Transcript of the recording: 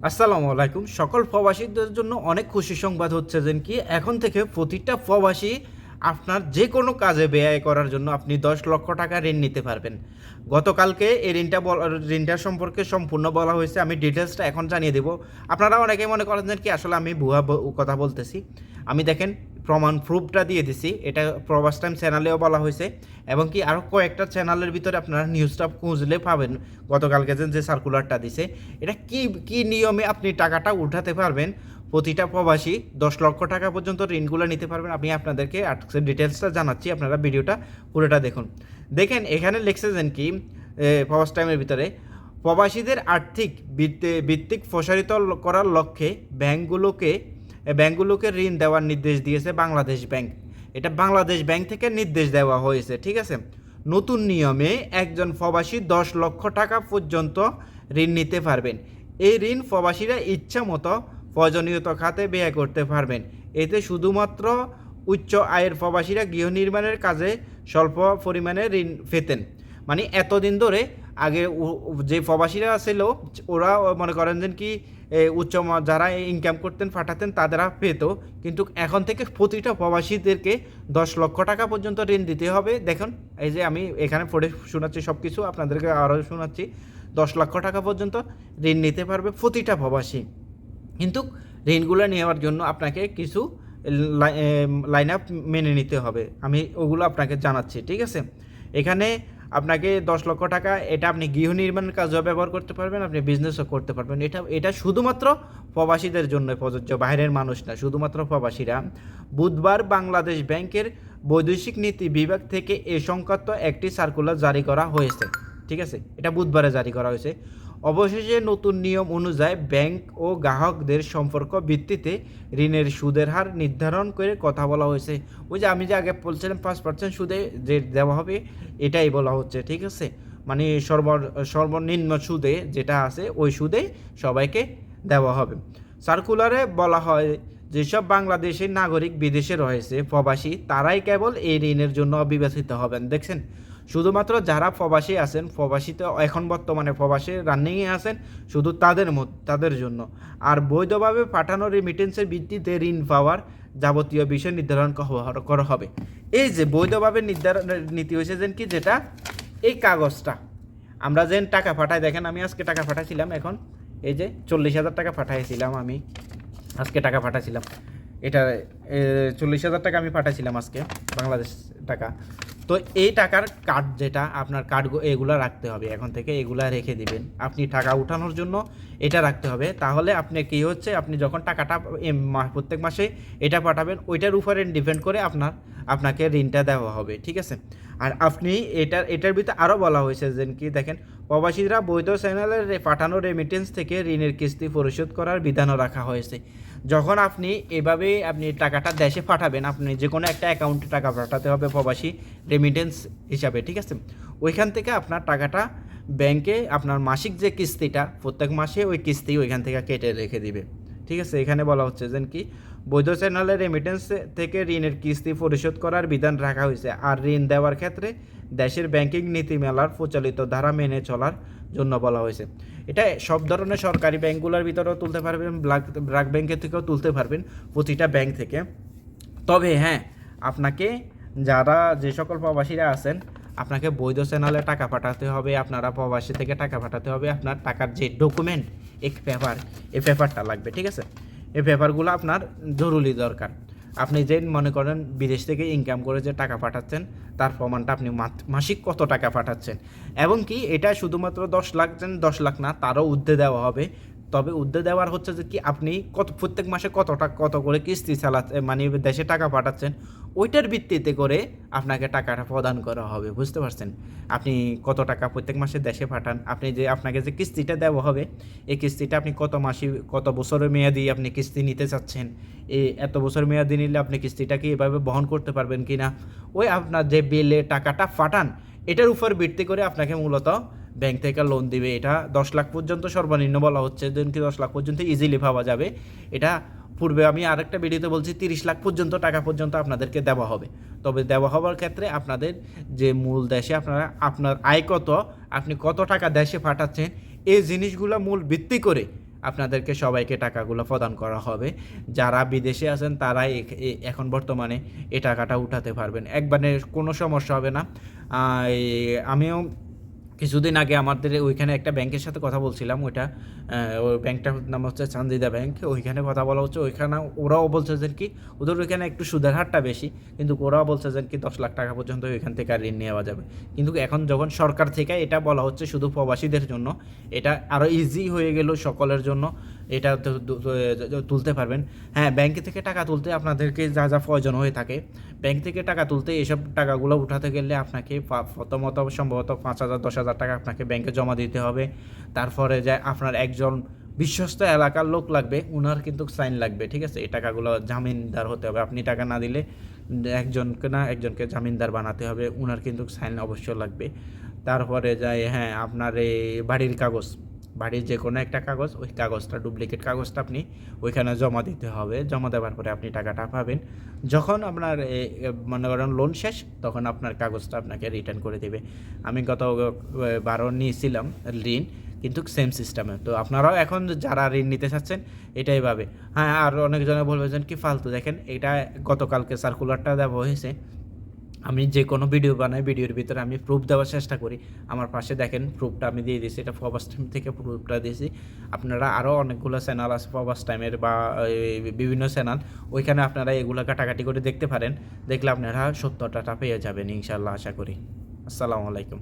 আসসালামু আলাইকুম। সকল প্রবাসীদের জন্য অনেক খুশি সংবাদ হচ্ছে যে কি এখন থেকে প্রতিটা প্রবাসী আপনার যে কোনো কাজে ব্যয় করার জন্য আপনি দশ লক্ষ টাকা ঋণ নিতে পারবেন। গতকালকে এই ঋণটা ঋণটার সম্পর্কে সম্পূর্ণ বলা হয়েছে, আমি ডিটেলসটা এখন জানিয়ে দেব। আপনারা অনেকেই মনে করেন যে কি, আসলে আমি ভুয়া কথা বলতেছি। আমি দেখেন, প্রমাণ প্রুফটা দিয়ে দিছি, এটা প্রবাস টাইম চ্যানেলেও বলা হয়েছে, এবং কি আরও কয়েকটা চ্যানেলের ভিতরে আপনারা নিউজটা খুঁজলে পাবেন, গতকালকে যে সার্কুলারটা দিছে। এটা কি কি নিয়মে আপনি টাকাটা উঠাতে পারবেন? প্রতিটা প্রবাসী দশ লক্ষ টাকা পর্যন্ত ঋণগুলো নিতে পারবেন। আমি আপনাদেরকে আজকে ডিটেলসটা জানাচ্ছি। আপনারা ভিডিওটা পুরোটা দেখুন। দেখেন, এখানে লিখছেন কি প্রবাস টাইমের ভিতরে, প্রবাসীদের আর্থিক ভিত্তিক প্রসারিত করার লক্ষ্যে ব্যাংকগুলোকে ব্যাংকগুলোকে ঋণ দেওয়ার নির্দেশ দিয়েছে বাংলাদেশ ব্যাংক। এটা বাংলাদেশ ব্যাংক থেকে নির্দেশ দেওয়া হয়েছে, ঠিক আছে? নতুন নিয়মে একজন প্রবাসী দশ লক্ষ টাকা পর্যন্ত ঋণ নিতে পারবেন। এই ঋণ প্রবাসীরা ইচ্ছা মতো প্রয়োজনীয়ত খাতে ব্যয় করতে পারবেন। এতে শুধুমাত্র উচ্চ আয়ের প্রবাসীরা গৃহ নির্মাণের কাজে স্বল্প পরিমাণে ঋণ পেতেন। মানে এতদিন ধরে আগে যে প্রবাসীরা ছিল, ওরা মনে করেন যে কি উচ্চ যারা ইনকাম করতেন, পাঠাতেন, তাদেরা পেত। কিন্তু এখন থেকে প্রতিটা প্রবাসীদেরকে দশ লক্ষ টাকা পর্যন্ত ঋণ দিতে হবে। দেখুন, এই যে আমি এখানে পড়ে শোনাচ্ছি সব কিছু আপনাদেরকে আরও শোনাচ্ছি। দশ লক্ষ টাকা পর্যন্ত ঋণ নিতে পারবে প্রতিটা প্রবাসী। কিন্তু ঋণগুলো নেওয়ার জন্য আপনাকে কিছু লাইন আপ মেনে নিতে হবে। আমি ওগুলো আপনাকে জানাচ্ছি, ঠিক আছে? এখানে আপনাকে দশ লক্ষ টাকা, এটা আপনি গৃহ নির্মাণের কাজেও ব্যবহার করতে পারবেন, আপনি বিজনেসও করতে পারবেন। এটা এটা শুধুমাত্র প্রবাসীদের জন্য প্রযোজ্য, বাইরের মানুষ না, শুধুমাত্র প্রবাসীরা। বুধবার বাংলাদেশ ব্যাংকের বৈদেশিক নীতি বিভাগ থেকে এ সংক্রান্ত একটি সার্কুলার জারি করা হয়েছে, ঠিক আছে? এটা বুধবারে জারি করা হয়েছে। অবশেষে নতুন নিয়ম অনুযায়ী ব্যাংক ও গ্রাহকদের সম্পর্ক ভিত্তিতে ঋণের সুদের হার নির্ধারণ করে কথা বলা হয়েছে। ওই যে আমি যে আগে বলছিলাম পাঁচ পার্সেন্ট সুদে যে দেওয়া হবে, এটাই বলা হচ্ছে, ঠিক আছে? মানে সর্ব সর্বনিম্ন সুদে যেটা আছে, ওই সুদে সবাইকে দেওয়া হবে। সার্কুলারে বলা হয়, যেসব বাংলাদেশের নাগরিক বিদেশে রয়েছে, প্রবাসী, তারাই কেবল এই ঋণের জন্য বিবেচিত হবেন, দেখছেন? শুধুমাত্র যারা প্রবাসী আছেন, প্রবাসী তো এখন বর্তমানে প্রবাসী রানিংয়ে আছেন, শুধু তাদের তাদের জন্য। আর বৈধভাবে পাঠানো রেমিটেন্সের ভিত্তিতে ঋণ পাওয়ার যাবতীয় বিষয় নির্ধারণ করা হবে। এই যে বৈধভাবে নির্ধারণ নীতি হয়েছে যেন কি, যেটা? এই কাগজটা। আমরা যেন টাকা পাঠাই, দেখেন আমি আজকে টাকা পাঠাইছিলাম এখন, এই যে চল্লিশ হাজার টাকা পাঠাইছিলাম আমি, আজকে টাকা পাঠাইছিলাম। এটা চল্লিশ হাজার টাকা আমি পাঠাইছিলাম আজকে, বাংলাদেশ টাকা। তো এই টাকার কার্ড যেটা আপনার কার্ড এগুলো রাখতে হবে। এখন থেকে এগুলো রেখে দিবেন। আপনি টাকা উঠানোর জন্য এটা রাখতে হবে। তাহলে আপনি কি হচ্ছে, আপনি যখন টাকাটা প্রত্যেক মাসে এটা পাঠাবেন, ওইটার উপরে ডিপেন্ড করে আপনার, আপনাকে ঋণটা দেওয়া হবে। ঠিক আছে? আর আপনি এটার এটার ভিতরে আরও বলা হয়েছে যে কি দেখেন প্রবাসীরা বৈধ চ্যানেলের পাঠানো রেমিটেন্স থেকে ঋণের কিস্তি পরিশোধ করার বিধানও রাখা হয়েছে। যখন আপনি এভাবে আপনি টাকাটা দেশে পাঠাবেন, আপনি যে কোনো একটা অ্যাকাউন্টে টাকা পাঠাতে হবে প্রবাসী রেমিটেন্স হিসাবে, ঠিক আছে? ওইখান থেকে আপনার টাকাটা ব্যাংকে আপনার মাসিক যে কিস্তিটা, প্রত্যেক মাসে ওই কিস্তি ওইখান থেকে কেটে রেখে দিবে। ঠিক আছে? এখানে বলা হচ্ছে যেন কি বৈধ চ্যানেলের রেমিটেন্স থেকে ঋণের কিস্তি পরিশোধ করার বিধান রাখা হয়েছে আর ঋণ দেওয়ার ক্ষেত্রে দেশের ব্যাংকিং নীতিমালার প্রচলিত ধারা মেনে চলার জন্য বলা হয়েছে। এটা সব ধরনের সরকারি ব্যাংকগুলোর ভিতরেও তুলতে পারবেন, ব্লাক, ব্রাক ব্যাংকের থেকেও তুলতে পারবেন প্রতিটা ব্যাংক থেকে। তবে হ্যাঁ আপনাকে যারা যে সকল প্রবাসীরা আছেন, আপনাকে বৈধ চ্যানেলে টাকা পাঠাতে হবে, আপনারা প্রবাসী থেকে টাকা পাঠাতে হবে, আপনার টাকার যে ডকুমেন্ট এক পেপার, এই পেপারটা লাগবে, ঠিক আছে? এই পেপারগুলো আপনার জরুরি দরকার। আপনি যে মনে করেন বিদেশ থেকে ইনকাম করে যে টাকা পাঠাচ্ছেন, তার প্রমাণটা আপনি মাসিক কত টাকা পাঠাচ্ছেন। এবং কি এটা শুধুমাত্র দশ লাখ, যেন দশ লাখ না, তারও ঊর্ধ্বে দেওয়া হবে। তবে উদ্যোগ দেওয়ার হচ্ছে যে কি আপনি কত, প্রত্যেক মাসে কত টাকা কত করে কিস্তি চালাচ্ছেন মানে দেশে টাকা পাঠাচ্ছেন, ওইটার ভিত্তিতে করে আপনাকে টাকাটা প্রদান করা হবে, বুঝতে পারছেন? আপনি কত টাকা প্রত্যেক মাসে দেশে পাঠান, আপনি যে, আপনাকে যে কিস্তিটা দেওয়া হবে, এই কিস্তিটা আপনি কত মাসে, কত বছরের মেয়াদি আপনি কিস্তি নিতে চাচ্ছেন এই এত বছর মেয়াদি নিলে আপনি কিস্তিটা কি এভাবে বহন করতে পারবেন কি না ওই আপনার যে বিলে টাকাটা পাঠান, এটার উপর ভিত্তি করে আপনাকে মূলত ব্যাংক থেকে লোন দিবে। এটা দশ লাখ পর্যন্ত সর্বনিম্ন বলা হচ্ছে। যেন কি দশ লাখ পর্যন্ত ইজিলি পাওয়া যাবে। এটা পূর্বে আমি আরেকটা ভিডিওতে বলছি, তিরিশ লাখ পর্যন্ত, টাকা পর্যন্ত আপনাদেরকে দেওয়া হবে। তবে দেওয়া হওয়ার ক্ষেত্রে আপনাদের যে মূল দেশে আপনারা, আপনার আয় কত, আপনি কত টাকা দেশে পাঠাচ্ছেন, এই জিনিসগুলো মূল ভিত্তি করে আপনাদেরকে সবাইকে টাকাগুলো প্রদান করা হবে। যারা বিদেশে আছেন তারাই এ- এ- এখন বর্তমানে এই টাকাটা উঠাতে পারবেন। একবারে কোনো সমস্যা হবে না। আমিও কিছুদিন আগে আমাদের ওইখানে একটা ব্যাংকের সাথে কথা বলছিলাম, ওইটা ওই ব্যাংকটার নাম হচ্ছে চান্দিদা ব্যাংক, ওইখানে কথা বলা হচ্ছে, ওইখানে ওরাও বলছে যে কি, ওদের ওইখানে একটু সুদের হারটা বেশি, কিন্তু ওরাও বলছে যে কি দশ লাখ টাকা পর্যন্ত ওইখান থেকে ঋণ নেওয়া যাবে। কিন্তু এখন যখন সরকার থেকে এটা বলা হচ্ছে শুধু প্রবাসীদের জন্য, এটা আরও ইজি হয়ে গেল সকলের জন্য এটা তুলতে পারবেন। হ্যাঁ ব্যাংক থেকে টাকা তুলতে আপনাদেরকে যা যা প্রয়োজন হয়ে থাকে ব্যাংক থেকে টাকা তুলতে এসব টাকাগুলো উঠাতে গেলে আপনাকে প্রথমত সম্ভবত পাঁচ হাজার, দশ হাজার টাকা আপনাকে ব্যাংকে জমা দিতে হবে। তারপরে যে আপনার একজন বিশ্বস্ত এলাকার লোক লাগবে ওনার কিন্তু সাইন লাগবে, ঠিক আছে? এই টাকাগুলো জামিনদার হতে হবে। আপনি টাকা না দিলে একজনকে না, একজনকে জামিনদার বানাতে হবে ওনার কিন্তু সাইন অবশ্যই লাগবে। তারপরে যায় হ্যাঁ আপনার এই বাড়ির কাগজ। বাড়ির যে কোনো একটা কাগজ, ওই কাগজটা ডুপ্লিকেট কাগজটা আপনি ওইখানে জমা দিতে হবে। জমা দেওয়ার পরে আপনি টাকাটা পাবেন। যখন আপনার মনে করেন লোন শেষ, তখন আপনার কাগজটা আপনাকে রিটার্ন করে দেবে। আমি গত বারো নিয়েছিলাম ঋণ, কিন্তু সেম সিস্টেমে তো আপনারাও এখন যারা ঋণ নিতে চাচ্ছেন, এটাই ভাবে। হ্যাঁ আর অনেকজনে বলবেন কি ফালতু? দেখেন, এটা গতকালকে সার্কুলারটা দেওয়া হয়েছে। আমি যে কোনো ভিডিও বানাই ভিডিওর ভিতরে আমি প্রুফ দেওয়ার চেষ্টা করি। আমার পাশে দেখেন প্রুফটা আমি দিয়ে দিয়েছি। এটা ফবাস টাইম থেকে প্রুফটা দিয়েছি। আপনারা আরও অনেকগুলো চ্যানেল আছে ফবাস টাইমের বা বিভিন্ন চ্যানেল ওইখানে আপনারা এগুলো কাটাকাটি করে দেখতে পারেন। দেখলে আপনারা সত্যটাটা পেয়ে যাবেন ইনশাল্লাহ আশা করি। আসসালামু আলাইকুম।